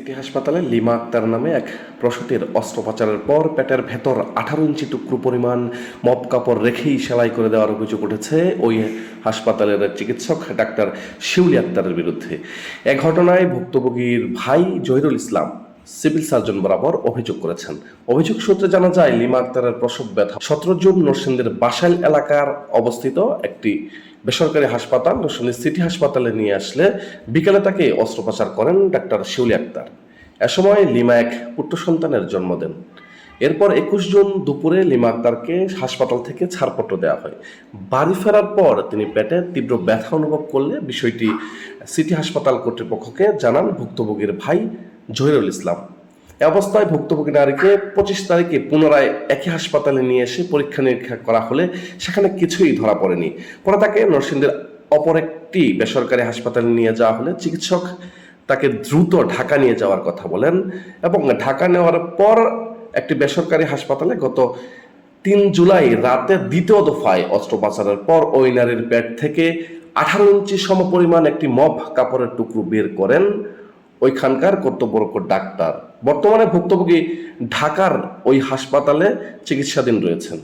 একটি হাসপাতালে লিমা আক্তার নামে এক প্রসূতির অস্ত্রোপচারের পর পেটের ভেতর আঠারো ইঞ্চি টুকরো পরিমাণ মপ কাপড় রেখেই সেলাই করে দেওয়ার অভিযোগ উঠেছে ওই হাসপাতালের চিকিৎসক ডাক্তার শিউলি আক্তারের বিরুদ্ধে। এ ঘটনায় ভুক্তভোগীর ভাই জহিরুল ইসলাম সিভিল সার্জন বরাবর অভিযোগ করেছেন। অভিযোগ সূত্রে জানা যায়, লিমা আক্তারের প্রসব ব্যথা। সতেরো জুন নরসিংদীর বাসাইল এলাকার অবস্থিত একটি বেসরকারি হাসপাতাল, নরসিংদী সিটি হাসপাতালে নিয়ে আসলে বিকেলে তাকে অস্ত্রোপচার করেন ডাক্তার শিউলি আক্তার। এ সময় লিমা এক পুত্র সন্তানের জন্ম দেন এরপর একুশ জুন দুপুরে লিমা আক্তারকে হাসপাতাল থেকে ছাড়পত্র দেওয়া হয়। বাড়ি ফেরার পর তিনি পেটে তীব্র ব্যথা অনুভব করলে বিষয়টি সিটি হাসপাতাল কর্তৃপক্ষকে জানান ভুক্তভোগীর ভাই জহিরুল ইসলাম। এ অবস্থায় ভুক্তভোগী নারীকে পঁচিশ তারিখে পুনরায় একই হাসপাতালে নিয়ে এসে পরীক্ষা নিরীক্ষা করা হলে সেখানে কিছুই ধরা পড়েনি। পরে তাকে নরসিংদীর অপর একটি বেসরকারি হাসপাতালে নিয়ে যাওয়া হলে চিকিৎসক তাকে দ্রুত ঢাকা নিয়ে যাওয়ার কথা বলেন এবং ঢাকা নেওয়ার পর একটি বেসরকারি হাসপাতালে গত তিন জুলাই রাতে দ্বিতীয় দফায় অস্ত্রোপচারের পর ওই নারীর পেট থেকে আঠারো ইঞ্চি সমপরিমাণ একটি মপ কাপড়ের টুকরো বের করেন। ওইখানকার কর্তব্যরত ডাক্তার। বর্তমানে ভুক্তভোগী ঢাকার ওই হাসপাতালে চিকিৎসাধীন রয়েছেন।